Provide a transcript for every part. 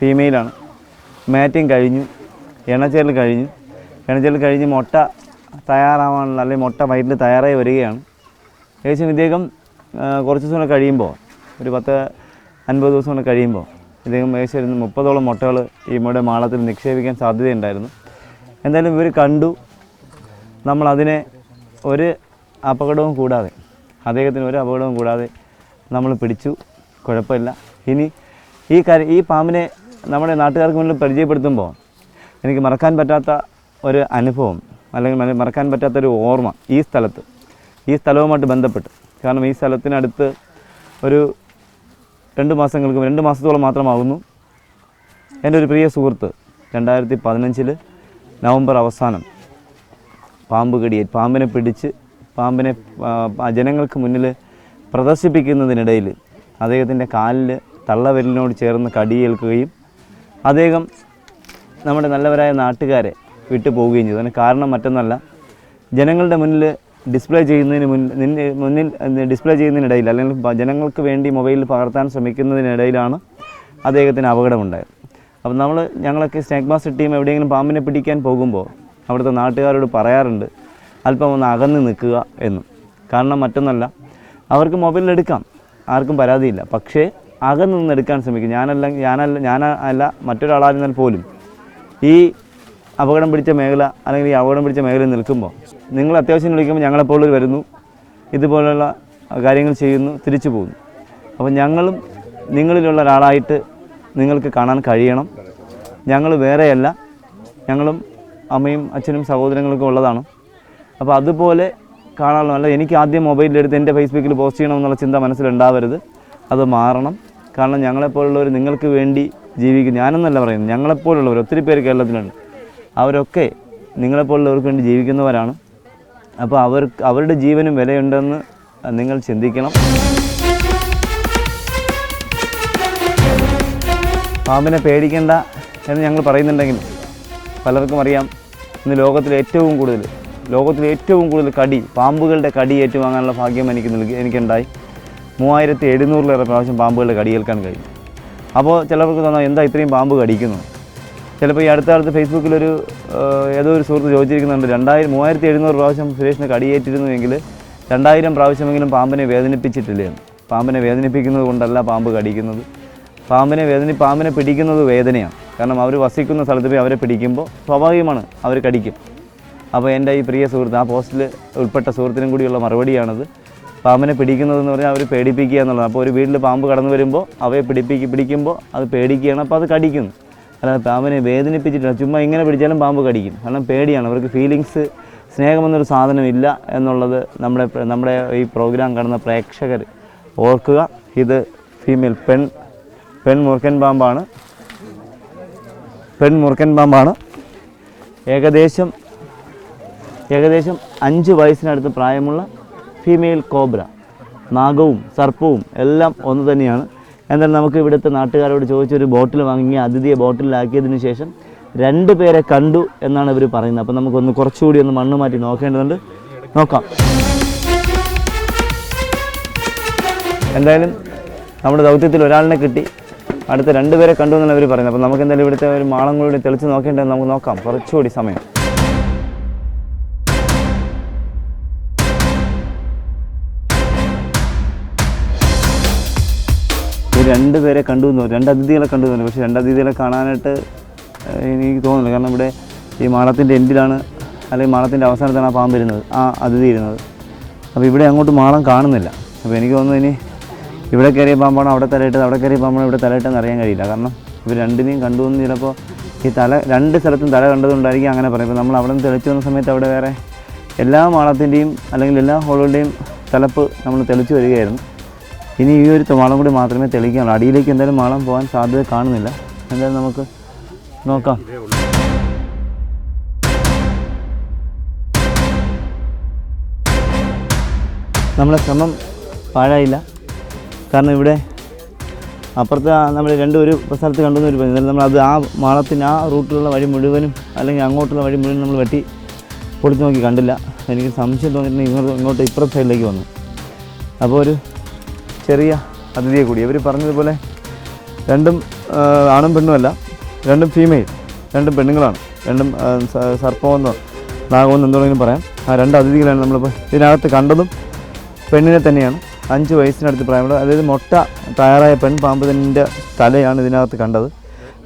ഫീമെയിലാണ് matting കഴിഞ്ഞു എണ്ണച്ചേരൽ കഴിഞ്ഞു. എണ്ണച്ചേരൽ കഴിഞ്ഞ് മുട്ട തയ്യാറാവാനുള്ള അല്ലെങ്കിൽ മുട്ട വയറ്റിൽ തയ്യാറായി വരികയാണ്. ഏകദേശം ഇദ്ദേഹം കുറച്ച് ദിവസം കഴിയുമ്പോൾ ഒരു പത്ത് അൻപത് ദിവസം കൂടെ കഴിയുമ്പോൾ ഇദ്ദേഹം ഏകദേശം മുപ്പതോളം മുട്ടകൾ ഈ ഇവിടെ മാളത്തിൽ നിക്ഷേപിക്കാൻ സാധ്യതയുണ്ടായിരുന്നു. എന്തായാലും ഇവർ കണ്ടു. നമ്മളതിനെ ഒരു അപകടവും കൂടാതെ അദ്ദേഹത്തിന് ഒരു അപകടവും കൂടാതെ നമ്മൾ പിടിച്ചു. കുഴപ്പമില്ല. ഇനി ഈ കാര്യം ഈ പാമ്പിനെ നമ്മുടെ നാട്ടുകാർക്ക് മുന്നിൽ പരിചയപ്പെടുത്തുമ്പോൾ എനിക്ക് മറക്കാൻ പറ്റാത്ത ഒരു അനുഭവം അല്ലെങ്കിൽ മറക്കാൻ പറ്റാത്തൊരു ഓർമ്മ ഈ സ്ഥലത്ത് ഈ സ്ഥലവുമായിട്ട് ബന്ധപ്പെട്ട്. കാരണം ഈ സ്ഥലത്തിനടുത്ത് ഒരു രണ്ട് മാസങ്ങൾക്കും രണ്ട് മാസത്തോളം മാത്രമാകുന്നു. എന്റെ ഒരു പ്രിയ സുഹൃത്ത് രണ്ടായിരത്തി പതിനഞ്ചിൽ നവംബർ അവസാനം പാമ്പ് കടിയെ പാമ്പിനെ പിടിച്ച് പാമ്പിനെ ജനങ്ങൾക്ക് മുന്നിൽ പ്രദർശിപ്പിക്കുന്നതിനിടയിൽ അദ്ദേഹത്തിന്റെ കാലിൽ തള്ളവിരലിനോട് ചേർന്ന് കടിയേൽക്കുകയും അദ്ദേഹം നമ്മുടെ നല്ലവരായ നാട്ടുകാരെ വിട്ടു പോവുകയും ചെയ്തു. അതിന് കാരണം മറ്റൊന്നല്ല ജനങ്ങളുടെ മുന്നിൽ ഡിസ്പ്ലേ ചെയ്യുന്നതിന് മുൻ നിന്നെ- മുന്നിൽ ഡിസ്പ്ലേ ചെയ്യുന്നതിനിടയിൽ അല്ലെങ്കിൽ ജനങ്ങൾക്ക് വേണ്ടി മൊബൈലിൽ പകർത്താൻ ശ്രമിക്കുന്നതിനിടയിലാണ് അദ്ദേഹത്തിന് അപകടമുണ്ടായത്. അപ്പം നമ്മൾ ഞങ്ങളൊക്കെ സ്നേക് മാസ്റ്റർ ടീം എവിടെയെങ്കിലും പാമ്പിനെ പിടിക്കാൻ പോകുമ്പോൾ അവിടുത്തെ നാട്ടുകാരോട് പറയാറുണ്ട് അല്പം ഒന്ന് അകന്ന് നിൽക്കുക എന്നും. കാരണം മറ്റൊന്നല്ല അവർക്ക് മൊബൈലിൽ എടുക്കാം ആർക്കും പരാതിയില്ല. പക്ഷേ അകന്ന് നിന്ന് എടുക്കാൻ ശ്രമിക്കും. ഞാനല്ല ഞാനല്ല ഞാൻ അല്ല മറ്റൊരാളായിരുന്നാൽ പോലും ഈ അപകടം പിടിച്ച മേഖല അല്ലെങ്കിൽ ഈ അപകടം പിടിച്ച മേഖല നിൽക്കുമ്പോൾ നിങ്ങൾ അത്യാവശ്യം വിളിക്കുമ്പോൾ ഞങ്ങളെപ്പോഴും വരുന്നു ഇതുപോലുള്ള കാര്യങ്ങൾ ചെയ്യുന്നു തിരിച്ചു പോകുന്നു. അപ്പോൾ ഞങ്ങളും നിങ്ങളിലുള്ള ഒരാളായിട്ട് നിങ്ങൾക്ക് കാണാൻ കഴിയണം. ഞങ്ങൾ വേറെയല്ല ഞങ്ങളും അമ്മയും അച്ഛനും സഹോദരങ്ങൾക്കും ഉള്ളതാണ്. അപ്പോൾ അതുപോലെ കാണാനുള്ള അല്ല എനിക്ക് ആദ്യം മൊബൈലിലെടുത്ത് എന്റെ ഫേസ്ബുക്കിൽ പോസ്റ്റ് ചെയ്യണമെന്നുള്ള ചിന്ത മനസ്സിലുണ്ടാവരുത്. അത് മാറണം. കാരണം ഞങ്ങളെപ്പോലുള്ളവർ നിങ്ങൾക്ക് വേണ്ടി ജീവിക്കും ഞാനെന്നല്ല പറയുന്നത്. ഞങ്ങളെപ്പോലുള്ളവർ ഒത്തിരി പേര് കേരളത്തിലുണ്ട്. അവരൊക്കെ നിങ്ങളെപ്പോലുള്ളവർക്ക് വേണ്ടി ജീവിക്കുന്നവരാണ്. അപ്പോൾ അവർക്ക് അവരുടെ ജീവനും വിലയുണ്ടെന്ന് നിങ്ങൾ ചിന്തിക്കണം. പാമ്പിനെ പേടിക്കേണ്ട എന്ന് ഞങ്ങൾ പറയുന്നുണ്ടെങ്കിലും പലർക്കും അറിയാം. ഇന്ന് ലോകത്തിലെ ഏറ്റവും കൂടുതൽ ലോകത്തിലെ ഏറ്റവും കൂടുതൽ കടി പാമ്പുകളുടെ കടി ഏറ്റുവാങ്ങാനുള്ള ഭാഗ്യം എനിക്ക് നൽകി എനിക്കുണ്ടായി. മൂവായിരത്തി എഴുന്നൂറിലേറെ പ്രാവശ്യം പാമ്പുകളുടെ കടിയേൽക്കാൻ കഴിഞ്ഞു. അപ്പോൾ ചിലർക്ക് തോന്നാം എന്താ ഇത്രയും പാമ്പ് കടിക്കുന്നു? ചിലപ്പോൾ ഈ അടുത്ത കാലത്ത് ഫേസ്ബുക്കിലൊരു ഏതോ ഒരു സുഹൃത്ത് ചോദിച്ചിരിക്കുന്നുണ്ട് രണ്ടായിരം മൂവായിരത്തി എഴുന്നൂറ് പ്രാവശ്യം സുരേഷിനെ കടിയേറ്റിരുന്നുവെങ്കിൽ രണ്ടായിരം പ്രാവശ്യമെങ്കിലും പാമ്പിനെ വേദനിപ്പിച്ചിട്ടില്ലേ. പാമ്പിനെ വേദനിപ്പിക്കുന്നത് കൊണ്ടല്ല പാമ്പ് കടിക്കുന്നത്. പാമ്പിനെ വേദനി പാമ്പിനെ പിടിക്കുന്നത് വേദനയാണ്. കാരണം അവർ വസിക്കുന്ന സ്ഥലത്ത് പോയി അവരെ പിടിക്കുമ്പോൾ സ്വാഭാവികമാണ് അവർ കടിക്കും. അപ്പോൾ എന്റെ ഈ പ്രിയ സുഹൃത്ത് ആ പോസ്റ്റിൽ ഉൾപ്പെട്ട സുഹൃത്തിനും കൂടിയുള്ള മറുപടിയാണത്. പാമ്പിനെ പിടിക്കുന്നതെന്ന് പറഞ്ഞാൽ അവർ പേടിപ്പിക്കുക എന്നുള്ളത് അപ്പോൾ ഒരു വീട്ടിൽ പാമ്പ് കടന്നു വരുമ്പോൾ അവയെ പിടിപ്പിക്ക് പിടിക്കുമ്പോൾ അത് പേടിക്കുകയാണ്. അപ്പോൾ അത് കടിക്കുന്നു. അല്ലാതെ പാമ്പിനെ വേദനിപ്പിച്ചിട്ടില്ല. ചുമ്മാ ഇങ്ങനെ പിടിച്ചാലും പാമ്പ് കടിക്കും. കാരണം പേടിയാണ്. അവർക്ക് ഫീലിങ്സ് സ്നേഹമെന്നൊരു സാധനമില്ല എന്നുള്ളത് നമ്മുടെ നമ്മുടെ ഈ പ്രോഗ്രാം കാണുന്ന പ്രേക്ഷകർ ഓർക്കുക. ഇത് ഫീമെയിൽ പെൺ പെൺ മുറുക്കൻ പാമ്പാണ്. പെൺ മുറുക്കൻ പാമ്പാണ്. ഏകദേശം ഏകദേശം അഞ്ച് വയസ്സിനടുത്ത് പ്രായമുള്ള ഫീമെയിൽ കോബ്ര നാഗവും സർപ്പവും എല്ലാം ഒന്ന് തന്നെയാണ്. എന്നാൽ നമുക്ക് ഇവിടുത്തെ നാട്ടുകാരോട് ചോദിച്ചൊരു ബോട്ടിൽ വാങ്ങി അതിഥിയെ ബോട്ടിലാക്കിയതിന് ശേഷം രണ്ട് പേരെ കണ്ടു എന്നാണ് ഇവർ പറയുന്നത്. അപ്പം നമുക്കൊന്ന് കുറച്ചുകൂടി ഒന്ന് മണ്ണ് മാറ്റി നോക്കേണ്ടതുണ്ട്. നോക്കാം. എന്തായാലും നമ്മുടെ ദൗത്യത്തിൽ ഒരാളിനെ കിട്ടി. അടുത്ത രണ്ടുപേരെ കണ്ടു എന്നാണ് അവർ പറയുന്നത്. അപ്പം നമുക്ക് എന്തായാലും ഇവിടുത്തെ ഒരു മാളം കൂടി തെളിച്ച് നോക്കേണ്ടത് നമുക്ക് നോക്കാം. കുറച്ചുകൂടി സമയം. രണ്ട് പേരെ കണ്ടു എന്ന്. രണ്ട് അതിഥികളെ കണ്ടു എന്ന്. പക്ഷേ രണ്ട് അതിഥികളെ കാണാനായിട്ട് എനിക്ക് തോന്നുന്നില്ല. കാരണം ഇവിടെ ഈ മാളത്തിന്റെ എൻഡിലാണ് അല്ലെങ്കിൽ മാളത്തിന്റെ അവസാനത്താണ് ആ പാമ്പ് ഇരുന്നത് ആ അതിഥി ഇരുന്നത്. അപ്പോൾ ഇവിടെ അങ്ങോട്ട് മാളം കാണുന്നില്ല. അപ്പോൾ എനിക്ക് തോന്നുന്നു ഇനി ഇവിടെ കയറിയ പാമ്പാണോ അവിടെ തലയിട്ടത് അവിടെ കയറിയ പാമ്പാണോ ഇവിടെ തലയിട്ടെന്ന് അറിയാൻ കഴിയില്ല. കാരണം ഇവർ രണ്ടിനെയും കണ്ടു എന്ന് ചിലപ്പോൾ ഈ തല രണ്ട് സ്ഥലത്തും തല കണ്ടതുകൊണ്ടായിരിക്കും അങ്ങനെ പറയും ഇപ്പോൾ നമ്മൾ അവിടെ നിന്ന് തെളിച്ചു വന്ന സമയത്ത് അവിടെ വേറെ എല്ലാ മാളത്തിന്റെയും അല്ലെങ്കിൽ എല്ലാ ഹോളുകളുടെയും തലപ്പ് നമ്മൾ തെളിച്ചു വരികയായിരുന്നു. ഇനി ഈ ഒരു മാളം കൂടി മാത്രമേ തെളിയിക്കാനുള്ളൂ. അടിയിലേക്ക് എന്തായാലും മാളം പോകാൻ സാധ്യത കാണുന്നില്ല. എന്തായാലും നമുക്ക് നോക്കാം. നമ്മളെ ശ്രമം പാഴായില്ല. കാരണം ഇവിടെ അപ്പുറത്ത് നമ്മൾ രണ്ട് ഒരു സ്ഥലത്ത് കണ്ടെന്ന് ഒരു എന്നാലും നമ്മൾ അത് ആ മാളത്തിന് ആ റൂട്ടിലുള്ള വഴി മുഴുവനും അല്ലെങ്കിൽ അങ്ങോട്ടുള്ള വഴി മുഴുവൻ നമ്മൾ വെട്ടി പൊളിച്ച് നോക്കി കണ്ടില്ല. എനിക്ക് സംശയം തോന്നിയിട്ട് ഇങ്ങോട്ട് ഇങ്ങോട്ട് ഇപ്പുറത്തെ സൈഡിലേക്ക് വന്നു. അപ്പോൾ ഒരു ചെറിയ അതിഥിയെ കൂടി. ഇവർ പറഞ്ഞതുപോലെ രണ്ടും ആണും പെണ്ണുമല്ല രണ്ടും ഫീമെയിൽ രണ്ടും പെണ്ണുങ്ങളാണ്. രണ്ടും സർപ്പമെന്നോ നാഗമെന്നോ എന്തെങ്കിലും പറയാം. ആ രണ്ട് അതിഥികളാണ് നമ്മളിപ്പോൾ ഇതിനകത്ത് കണ്ടതും പെണ്ണിനെ തന്നെയാണ്. അഞ്ച് വയസ്സിനടുത്ത് പ്രായമുള്ള അതായത് മൊട്ട തയ്യാറായ പെൺ പാമ്പതിന്റെ തലയാണ് ഇതിനകത്ത് കണ്ടത്.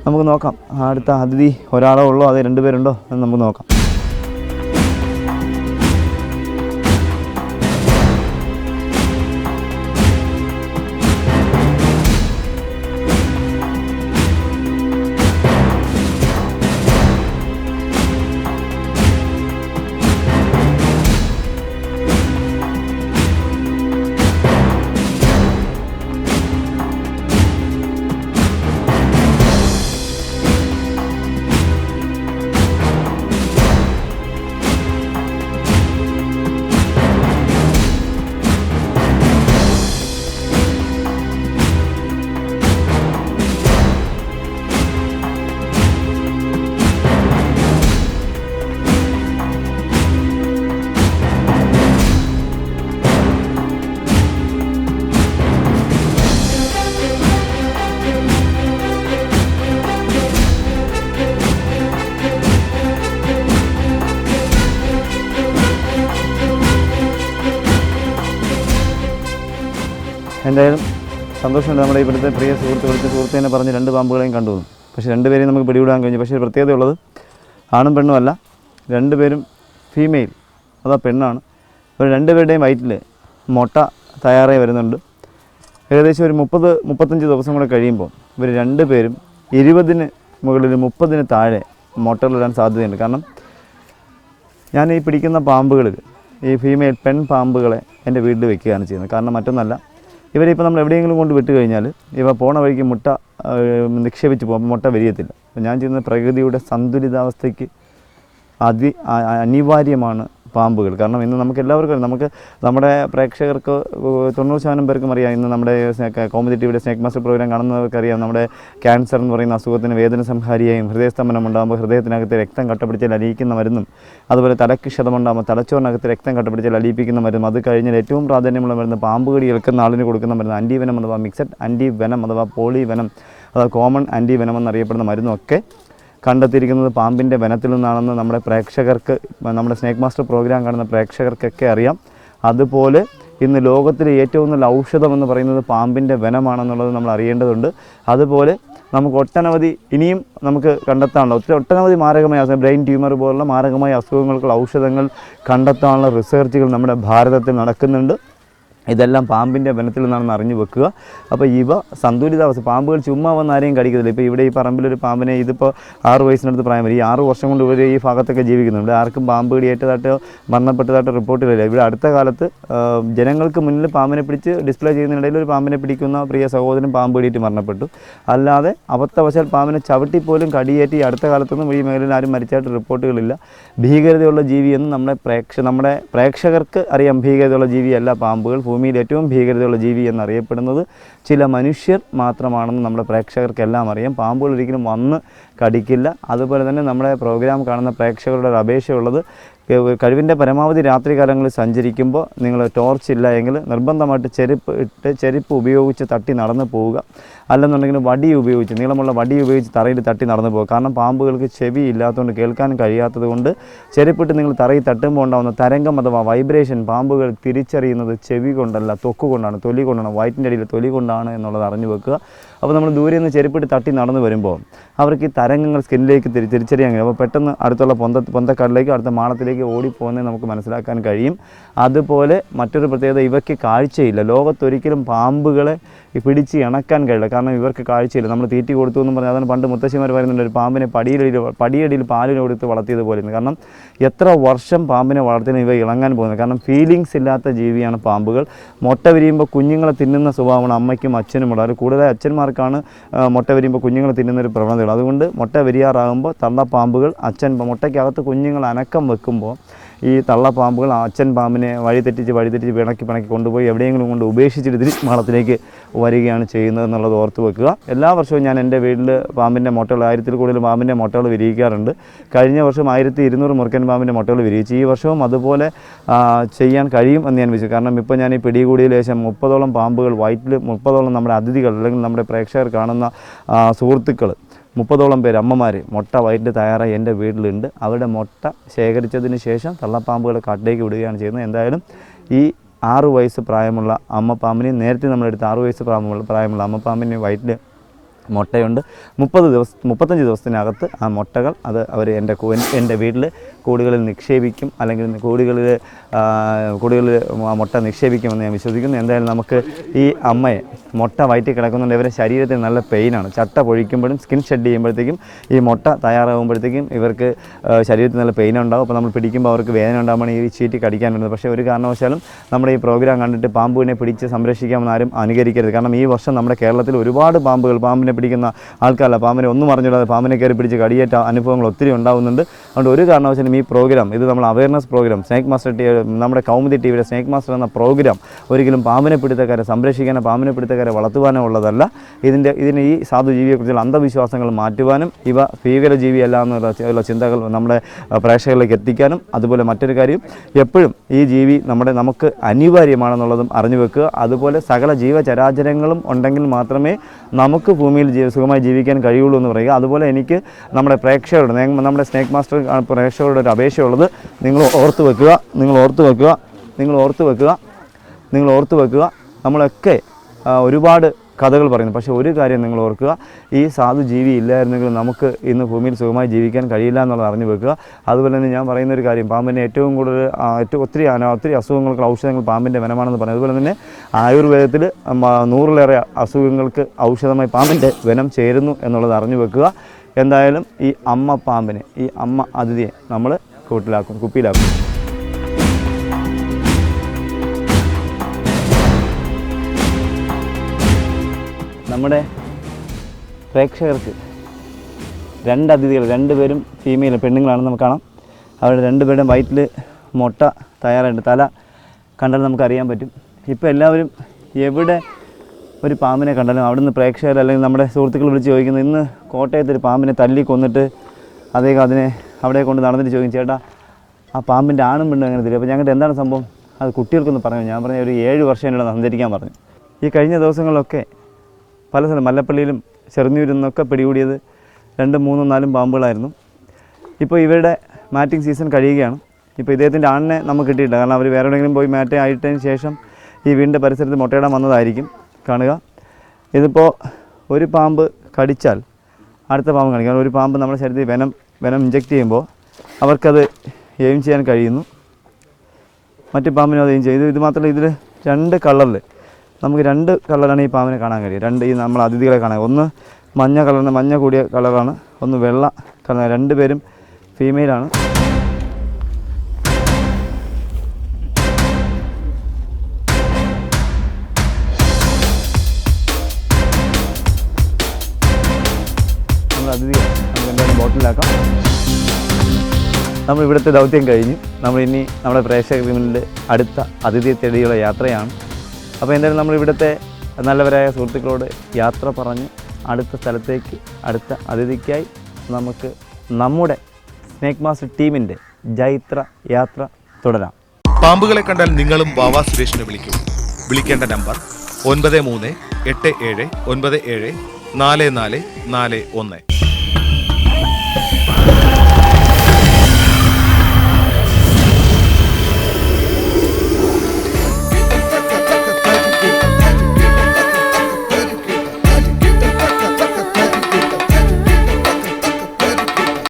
നമുക്ക് നോക്കാം അടുത്ത അതിഥി ഒരാളോ ഉള്ളോ അതേ രണ്ടുപേരുണ്ടോ എന്ന് നമുക്ക് നോക്കാം. എന്തായാലും സന്തോഷമുണ്ട് നമ്മുടെ ഇവിടുത്തെ പ്രിയ സുഹൃത്ത് വിളിച്ച സുഹൃത്തിനെ പറഞ്ഞ് രണ്ട് പാമ്പുകളെയും കണ്ടു. പക്ഷേ രണ്ടുപേരെയും നമുക്ക് പിടിവിടാൻ കഴിഞ്ഞു. പക്ഷേ ഒരു പ്രത്യേകതയുള്ളത് ആണും പെണ്ണും അല്ല. രണ്ടുപേരും ഫീമെയിൽ അതാ പെണ്ണാണ്. ഇവർ രണ്ടുപേരുടെയും വയറ്റിൽ മുട്ട തയ്യാറായി വരുന്നുണ്ട്. ഏകദേശം ഒരു മുപ്പത് മുപ്പത്തഞ്ച് ദിവസം കൂടെ കഴിയുമ്പോൾ ഇവർ രണ്ടുപേരും ഇരുപതിന് മുകളിൽ മുപ്പതിന് താഴെ മുട്ടകളിടാൻ സാധ്യതയുണ്ട്. കാരണം ഞാൻ ഈ പിടിക്കുന്ന പാമ്പുകളിൽ ഈ ഫീമെയിൽ പെൺ പാമ്പുകളെ എന്റെ വീട്ടിൽ വെക്കുകയാണ് ചെയ്യുന്നത്. കാരണം മറ്റൊന്നല്ല ഇവരിപ്പോൾ നമ്മൾ എവിടെയെങ്കിലും കൊണ്ട് വിട്ട് കഴിഞ്ഞാൽ ഇവ പോണ വഴിക്ക് മുട്ട നിക്ഷേപിച്ച് പോകുമ്പോൾ മുട്ട വരിയത്തില്ല. ഞാൻ ചെയ്യുന്നത് പ്രകൃതിയുടെ സന്തുലിതാവസ്ഥയ്ക്ക് അതി അനിവാര്യമാണ് പാമ്പുകൾ. കാരണം ഇന്ന് നമുക്ക് എല്ലാവർക്കും. നമുക്ക് നമ്മുടെ പ്രേക്ഷകർക്ക് തൊണ്ണൂറ് ശതമാനം പേർക്കും അറിയാം. ഇന്ന് നമ്മുടെ കോമഡി ടിവിയുടെ സ്നേക് മാസ്റ്റർ പ്രോഗ്രാം കാണുന്നവർക്കറിയാം നമ്മുടെ ക്യാൻസർ എന്ന് പറയുന്ന അസുഖത്തിന് വേദന സംഹാരിയായും ഹൃദയസ്തംഭനം ഉണ്ടാകുമ്പോൾ ഹൃദയത്തിനകത്ത് രക്തം കട്ടപിടിച്ചാൽ അലിയിക്കുന്ന മരുന്നും അതുപോലെ തലയ്ക്ക് ക്ഷതമുണ്ടാകുമ്പോൾ തലച്ചോറിനകത്ത് രക്തം കട്ടപിടിച്ചാൽ അലിയിപ്പിക്കുന്ന മരുന്നും അത് കഴിഞ്ഞാൽ ഏറ്റവും പ്രാധാന്യമുള്ള മരുന്ന് പാമ്പ് കടി ഏൽക്കുന്ന ആളിന് കൊടുക്കുന്ന മരുന്ന് ആന്റി വെനം അഥവാ മിക്സഡ് ആന്റി അഥവാ പോളി വെനം അഥവാ കോമൺ ആന്റി വെനം എന്നറിയപ്പെടുന്ന മരുന്നൊക്കെ കണ്ടെത്തിയിരിക്കുന്നത് പാമ്പിന്റെ വനത്തിൽ നിന്നാണെന്ന് നമ്മുടെ പ്രേക്ഷകർക്ക് നമ്മുടെ സ്നേക്ക് മാസ്റ്റർ പ്രോഗ്രാം കാണുന്ന പ്രേക്ഷകർക്കൊക്കെ അറിയാം. അതുപോലെ ഇന്ന് ലോകത്തിലെ ഏറ്റവും നല്ല ഔഷധം എന്ന് പറയുന്നത് പാമ്പിന്റെ വനമാണെന്നുള്ളത് നമ്മൾ അറിയേണ്ടതുണ്ട്. അതുപോലെ നമുക്ക് ഒട്ടനവധി ഇനിയും നമുക്ക് കണ്ടെത്താനുള്ള ഒത്തിരി ഒട്ടനവധി മാരകമായ അസുഖം ബ്രെയിൻ ട്യൂമർ പോലുള്ള മാരകമായ അസുഖങ്ങൾക്കുള്ള ഔഷധങ്ങൾ കണ്ടെത്താനുള്ള റിസർച്ചുകൾ നമ്മുടെ ഭാരതത്തിൽ നടക്കുന്നുണ്ട്. ഇതെല്ലാം പാമ്പിന്റെ വനത്തിൽ നിന്നാണെന്ന് അറിഞ്ഞു വെക്കുക. അപ്പോൾ ഇവ സന്തുലിതാവസ്ഥ പാമ്പുകൾ ചുമ്മാ വന്ന് ആരെയും കടിക്കത്തില്ല. ഇപ്പോൾ ഇവിടെ ഈ പറമ്പിലൊരു പാമ്പിനെ ഇതിപ്പോൾ ആറ് വയസ്സിനടുത്ത് പ്രായം വരും. ഈ ആറ് വർഷം കൊണ്ട് ഇവർ ഈ ഭാഗത്തൊക്കെ ജീവിക്കുന്നുണ്ട്. ഇവിടെ ആർക്കും പാമ്പ് കടിയേറ്റതായിട്ടോ മരണപ്പെട്ടതായിട്ടോ റിപ്പോർട്ടില്ല ഇവിടെ അടുത്ത കാലത്ത് ജനങ്ങൾക്ക് മുന്നിൽ പാമ്പിനെ പിടിച്ച് ഡിസ്പ്ലേ ചെയ്യുന്നതിനിടയിൽ ഒരു പാമ്പിനെ പിടിക്കുന്ന പ്രിയ സഹോദരൻ പാമ്പ് കടിയേറ്റ് മരണപ്പെട്ടു. അല്ലാതെ അബദ്ധവശാൽ പാമ്പിനെ ചവിട്ടിപ്പോലും കടിയേറ്റ് കടിയേറ്റി അടുത്ത കാലത്തൊന്നും ഈ മേഖലയിൽ ആരും മരിച്ചായിട്ട് റിപ്പോർട്ടുകളില്ല ഭീകരതയുള്ള ജീവിയെന്ന് നമ്മുടെ പ്രേക്ഷ നമ്മുടെ പ്രേക്ഷകർക്ക് അറിയാം. ഭീകരതയുള്ള ജീവിയല്ല പാമ്പുകൾ. ഭൂമിയിൽ ഏറ്റവും ഭീകരതയുള്ള ജീവി എന്നറിയപ്പെടുന്നത് ചില മനുഷ്യർ മാത്രമാണെന്ന് നമ്മുടെ പ്രേക്ഷകർക്കെല്ലാം അറിയാം. പാമ്പുകൾ ഒരിക്കലും വന്ന് കടിക്കില്ല. അതുപോലെ തന്നെ നമ്മുടെ പ്രോഗ്രാം കാണുന്ന പ്രേക്ഷകരുടെ ഒരു അപേക്ഷയുള്ളത് കഴിവിന്റെ പരമാവധി രാത്രികാലങ്ങളിൽ സഞ്ചരിക്കുമ്പോൾ നിങ്ങൾ ടോർച്ച് ഇല്ല എങ്കിൽ നിർബന്ധമായിട്ട് ചെരുപ്പ് ഇട്ട് ചെരുപ്പ് ഉപയോഗിച്ച് തട്ടി നടന്നു പോവുക. അല്ലെന്നുണ്ടെങ്കിൽ വടി ഉപയോഗിച്ച് നീളമുള്ള വടി ഉപയോഗിച്ച് തറയിൽ തട്ടി നടന്നു പോകും. കാരണം പാമ്പുകൾക്ക് ചെവി ഇല്ലാത്തതുകൊണ്ട് കേൾക്കാൻ കഴിയാത്തത് കൊണ്ട് ചെരുപ്പിട്ട് നിങ്ങൾ തറയിൽ തട്ടുമ്പോൾ ഉണ്ടാകുന്ന തരംഗം അഥവാ വൈബ്രേഷൻ പാമ്പുകൾ തിരിച്ചറിയുന്നത് ചെവി കൊണ്ടല്ല തൊക്ക് കൊണ്ടാണ് തൊലി കൊണ്ടാണ് വയറ്റിന്റെ അടിയിൽ തൊലി കൊണ്ടാണ് എന്നുള്ളത് അറിഞ്ഞു വെക്കുക. അപ്പോൾ നമ്മൾ ദൂരെ നിന്ന് ചെരുപ്പിട്ട് തട്ടി നടന്നു വരുമ്പോൾ അവർക്ക് ഈ തരംഗങ്ങൾ സ്കിന്നിലേക്ക് തിരി തിരിച്ചറിയാൻ കഴിയും. അപ്പോൾ പെട്ടെന്ന് അടുത്തുള്ള പൊന്ത പൊന്തക്കാടിലേക്ക് അടുത്ത മാളത്തിലേക്ക് ഓടിപ്പോകുന്നത് നമുക്ക് മനസ്സിലാക്കാൻ കഴിയും. അതുപോലെ മറ്റൊരു പ്രത്യേകത ഇവയ്ക്ക് കാഴ്ചയില്ല. ലോകത്തൊരിക്കലും പാമ്പുകളെ പിടിച്ച് ഇണക്കാൻ കഴിയില്ല. കാരണം ഇവർക്ക് കാഴ്ചയില്ല. നമ്മൾ തീറ്റി കൊടുത്തു എന്ന് പറഞ്ഞാൽ അതാണ് പണ്ട് മുത്തശ്ശിമാർ പറയുന്നുണ്ട് ഒരു പാമ്പിനെ പടിയിലടിയിൽ പടിയടിയിൽ പാലിന് കൊടുത്ത് വളർത്തിയതുപോലെ പോലെ കാരണം എത്ര വർഷം പാമ്പിനെ വളർത്തിയാൽ ഇവ ഇളങ്ങാൻ പോകുന്നത് കാരണം ഫീലിങ്സ് ഇല്ലാത്ത ജീവിയാണ് പാമ്പുകൾ. മുട്ട വിരിയുമ്പോൾ കുഞ്ഞുങ്ങളെ തിന്നുന്ന സ്വഭാവമാണ് അമ്മയ്ക്കും അച്ഛനുമുള്ളത് അത് കൂടുതൽ അച്ഛന്മാർക്കാണ് മുട്ട വിരിയുമ്പോൾ കുഞ്ഞുങ്ങളെ തിന്നുന്ന ഒരു പ്രവണതയുള്ളത്. അതുകൊണ്ട് മുട്ട വിരിയാറാകുമ്പോൾ തള്ള പാമ്പുകൾ അച്ഛൻ മുട്ടയ്ക്കകത്ത് കുഞ്ഞുങ്ങൾ അനക്കം വെക്കുമ്പോൾ ഈ തള്ളപ്പാമ്പുകൾ പാമ്പുകൾ അച്ഛൻ പാമ്പിനെ വഴിതെറ്റിച്ച് വഴിതെറ്റിച്ച് വഴി തെറ്റിച്ച് പിണക്കി പിണക്കി കൊണ്ടുപോയി എവിടെയെങ്കിലും കൊണ്ട് ഉപേക്ഷിച്ചിട്ട് തിരിച്ച് മാളത്തിലേക്ക് വരികയാണ് ചെയ്യുന്നത് എന്നുള്ളത് ഓർത്ത് വെക്കുക. എല്ലാ വർഷവും ഞാൻ എന്റെ വീട്ടിൽ പാമ്പിന്റെ മുട്ടകൾ ആയിരത്തിൽ കൂടുതൽ പാമ്പിന്റെ മുട്ടകൾ വിരിയിക്കാറുണ്ട്. കഴിഞ്ഞ വർഷം ആയിരത്തി ഇരുന്നൂറ് മുറുക്കൻ പാമ്പിന്റെ മുട്ടകൾ വിരിയിച്ചു ഈ വർഷവും അതുപോലെ ചെയ്യാൻ കഴിയും എന്ന് ഞാൻ വിചാരിച്ചു കാരണം ഇപ്പോൾ ഞാൻ ഈ പിടികൂടിയ ശേഷം മുപ്പതോളം പാമ്പുകൾ വയറ്റിൽ മുപ്പതോളം നമ്മുടെ അതിഥികൾ അല്ലെങ്കിൽ നമ്മുടെ പ്രേക്ഷകർ കാണുന്ന സുഹൃത്തുക്കൾ മുപ്പതോളം പേര് അമ്മമാർ മുട്ട വൈറ്റ് തയ്യാറായി എന്റെ വീട്ടിലുണ്ട്. അവരുടെ മുട്ട ശേഖരിച്ചതിന് ശേഷം തള്ളപ്പാമ്പുകളെ കാട്ടിലേക്ക് വിടുകയാണ് ചെയ്യുന്നത്. എന്തായാലും ഈ ആറു വയസ്സ് പ്രായമുള്ള അമ്മപ്പാമ്പിനെയും നേരത്തെ നമ്മളെടുത്ത് ആറു വയസ്സ് പ്രായമുള്ള പ്രായമുള്ള അമ്മപ്പാമ്പിനെയും വയറ്റിൽ മുട്ടയുണ്ട്. മുപ്പത് ദിവസം മുപ്പത്തഞ്ച് ദിവസത്തിനകത്ത് ആ മുട്ടകൾ അത് അവർ എന്റെ എന്റെ വീട്ടിൽ കൂടുകളിൽ നിക്ഷേപിക്കും. അല്ലെങ്കിൽ കൂടുകളിൽ കൂടുകളിൽ മുട്ട നിക്ഷേപിക്കുമെന്ന് ഞാൻ വിശ്വസിക്കുന്നു. എന്തായാലും നമുക്ക് ഈ അമ്മയെ മുട്ട വയറ്റി കിടക്കുന്നുണ്ട്. ഇവരുടെ ശരീരത്തിൽ നല്ല പെയിനാണ്. ചട്ട പൊഴിക്കുമ്പോഴും സ്കിൻ ഷെഡ് ചെയ്യുമ്പോഴത്തേക്കും ഈ മുട്ട തയ്യാറാകുമ്പോഴത്തേക്കും ഇവർക്ക് ശരീരത്തിൽ നല്ല പെയിൻ ഉണ്ടാവും അപ്പോൾ നമ്മൾ പിടിക്കുമ്പോൾ അവർക്ക് വേദന ഉണ്ടാകുമ്പോൾ ഈ ചീറ്റി കടിക്കാൻ വരുന്നത് പക്ഷേ ഒരു കാരണവശാലും നമ്മുടെ ഈ പ്രോഗ്രാം കണ്ടിട്ട് പാമ്പുവിനെ പിടിച്ച് സംരക്ഷിക്കാമെന്ന് ആരും അനുകരിക്കരുത്. കാരണം ഈ വർഷം നമ്മുടെ കേരളത്തിൽ ഒരുപാട് പാമ്പുകൾ പാമ്പിനെ പിടിക്കുന്ന ആൾക്കാരല്ല. പാമ്പിനെ ഒന്നും അറിഞ്ഞിടാതെ പാമ്പിനെ കയറി പിടിച്ച് കടിയേറ്റ അനുഭവങ്ങൾ ഒത്തിരി ഉണ്ടാകുന്നുണ്ട് അതുകൊണ്ട് ഒരു കാരണവശാലും ഈ പ്രോഗ്രാം ഇത് നമ്മൾ awareness program snake master T നമ്മുടെ കൗമുദി ടി വിയുടെ സ്നേക്ക് മാസ്റ്റർ എന്ന പ്രോഗ്രാം ഒരിക്കലും പാമ്പിനെ പിടുത്തക്കാരെ സംരക്ഷിക്കാനോ പാമ്പിനെ പിടുത്തക്കാരെ വളർത്തുവാനോ ഉള്ളതല്ല ഇതിന്റെ ഇതിന് ഈ സാധു ജീവിയെക്കുറിച്ചുള്ള അന്ധവിശ്വാസങ്ങൾ മാറ്റുവാനും ഇവ ഭീകരജീവിയല്ല എന്നുള്ള ചിന്തകൾ നമ്മുടെ പ്രേക്ഷകരിലേക്ക് എത്തിക്കാനും അതുപോലെ മറ്റൊരു കാര്യം എപ്പോഴും ഈ ജീവി നമ്മുടെ നമുക്ക് അനിവാര്യമാണെന്നുള്ളതും അറിഞ്ഞു വെക്കുക. അതുപോലെ സകല ജീവചരാചരങ്ങളും ഉണ്ടെങ്കിൽ മാത്രമേ നമുക്ക് ഭൂമിയിൽ സുഖമായി ജീവിക്കാൻ കഴിയുള്ളൂ എന്ന് പറയുക. അതുപോലെ എനിക്ക് നമ്മുടെ പ്രേക്ഷകരുടെ നമ്മുടെ സ്നേക്ക് മാസ്റ്റർ പ്രേക്ഷകരുടെ ഒരു അപേക്ഷയുള്ളത് നിങ്ങൾ ഓർത്ത് വെക്കുക നിങ്ങൾ ഓർത്ത് വെക്കുക നിങ്ങൾ ഓർത്ത് വെക്കുക നിങ്ങൾ ഓർത്ത് വെക്കുക. നമ്മളൊക്കെ ഒരുപാട് കഥകൾ പറയുന്നു. പക്ഷേ ഒരു കാര്യം നിങ്ങൾ ഓർക്കുക ഈ സാധു ജീവി ഇല്ലായിരുന്നെങ്കിൽ നമുക്ക് ഇന്ന് ഭൂമിയിൽ സുഖമായി ജീവിക്കാൻ കഴിയില്ല എന്നുള്ളത് അറിഞ്ഞു വെക്കുക. അതുപോലെ തന്നെ ഞാൻ പറയുന്ന ഒരു കാര്യം പാമ്പിന്റെ ഏറ്റവും കൂടുതൽ ഏറ്റവും ഒത്തിരി ഒത്തിരി അസുഖങ്ങൾക്ക് ഔഷധങ്ങൾ പാമ്പിന്റെ വനമാണെന്ന് പറഞ്ഞു അതുപോലെ തന്നെ ആയുർവേദത്തിൽ നൂറിലേറെ അസുഖങ്ങൾക്ക് ഔഷധമായി പാമ്പിന്റെ വനം ചേരുന്നു എന്നുള്ളത് അറിഞ്ഞു വെക്കുക. എന്തായാലും ഈ അമ്മ പാമ്പിനെ ഈ അമ്മ അതിഥിയെ നമ്മൾ കൂട്ടിലാക്കും കുപ്പിയിലാക്കും. നമ്മുടെ പ്രേക്ഷകർക്ക് രണ്ട് അതിഥികൾ രണ്ടുപേരും ഫീമെയിൽ പെണ്ണുങ്ങളാണെന്ന് നമുക്ക് കാണാം. അവരുടെ രണ്ടുപേരുടെയും വയറ്റിൽ മുട്ട തയ്യാറായിട്ട് തല കണ്ടാൽ നമുക്കറിയാൻ പറ്റും. ഇപ്പോൾ എല്ലാവരും എവിടെ ഒരു പാമ്പിനെ കണ്ടാലും അവിടുന്ന് പ്രേക്ഷകർ അല്ലെങ്കിൽ നമ്മുടെ സുഹൃത്തുക്കൾ വിളിച്ച് ചോദിക്കുന്നത് ഇന്ന് കോട്ടയത്ത് ഒരു പാമ്പിനെ തല്ലി കൊന്നിട്ട് അദ്ദേഹം അതിനെ അവിടെ കൊണ്ട് നടന്നിട്ട് ചോദിക്കും ചേട്ടാ ആ പാമ്പിന്റെ ആണും പെണ്ണും അങ്ങനെ തരും? അപ്പോൾ ഞങ്ങളുടെ എന്താണ് സംഭവം? അത് കുട്ടികൾക്കൊന്ന് പറഞ്ഞു. ഞാൻ പറഞ്ഞ ഒരു ഏഴ് വർഷം എന്നോട് സഞ്ചരിക്കാൻ പറഞ്ഞു. ഈ കഴിഞ്ഞ ദിവസങ്ങളിലൊക്കെ പല സ്ഥലം മല്ലപ്പള്ളിയിലും ചെറുന്നൂരിൽ നിന്നൊക്കെ പിടികൂടിയത് രണ്ടും മൂന്നും നാലും പാമ്പുകളായിരുന്നു. ഇപ്പോൾ ഇവരുടെ മാറ്റിംഗ് സീസൺ കഴിയുകയാണ്. ഇപ്പോൾ ഇദ്ദേഹത്തിന്റെ ആണിനെ നമുക്ക് കിട്ടിയിട്ടില്ല. കാരണം അവർ വേറെ എവിടെയെങ്കിലും പോയി മാറ്റ ആയിട്ടതിന് ശേഷം ഈ വീടിന്റെ പരിസരത്ത് മുട്ടയിടാൻ വന്നതായിരിക്കും. കാണുക. ഇതിപ്പോൾ ഒരു പാമ്പ് കടിച്ചാൽ അടുത്ത പാമ്പ് കാണിക്കും ഒരു പാമ്പ് നമ്മുടെ ശരീരത്തിൽ വെനം വെനം ഇഞ്ചെക്ട് ചെയ്യുമ്പോൾ അവർക്കത് എയിം ചെയ്യാൻ കഴിയുന്നു. മറ്റു പാമ്പിനും അത് എയിം ചെയ്യും ഇത് ഇത് മാത്രമല്ല ഇതിൽ രണ്ട് കളറിൽ നമുക്ക് രണ്ട് കളറാണ് ഈ പാമ്പിനെ കാണാൻ കഴിയുക. രണ്ട് ഈ നമ്മൾ അതിഥികളെ കാണാൻ ഒന്ന് മഞ്ഞ കളറിന് മഞ്ഞ കൂടിയ കളറാണ് ഒന്ന് വെള്ള കളർ രണ്ടുപേരും ഫീമെയിലാണ് നമ്മൾ നമ്മൾ ഇവിടുത്തെ ദൗത്യം കഴിഞ്ഞു. നമ്മൾ ഇനി നമ്മുടെ പ്രേക്ഷക അടുത്ത അതിഥി തേടിയുള്ള യാത്രയാണ്. അപ്പോൾ എന്തായാലും നമ്മൾ ഇവിടുത്തെ നല്ലവരായ സുഹൃത്തുക്കളോട് യാത്ര പറഞ്ഞ് അടുത്ത സ്ഥലത്തേക്ക് അടുത്ത അതിഥിക്കായി നമുക്ക് നമ്മുടെ സ്നേക്ക് മാസ്റ്റർ ടീമിന്റെ ജൈത്ര യാത്ര തുടരാം. പാമ്പുകളെ കണ്ടാൽ നിങ്ങളും വാവാ സുരേഷിനെ വിളിക്കും. വിളിക്കേണ്ട നമ്പർ ഒൻപത് മൂന്ന് എട്ട് ഏഴ് ഒൻപത് ഏഴ് നാല് നാല് നാല് ഒന്ന്.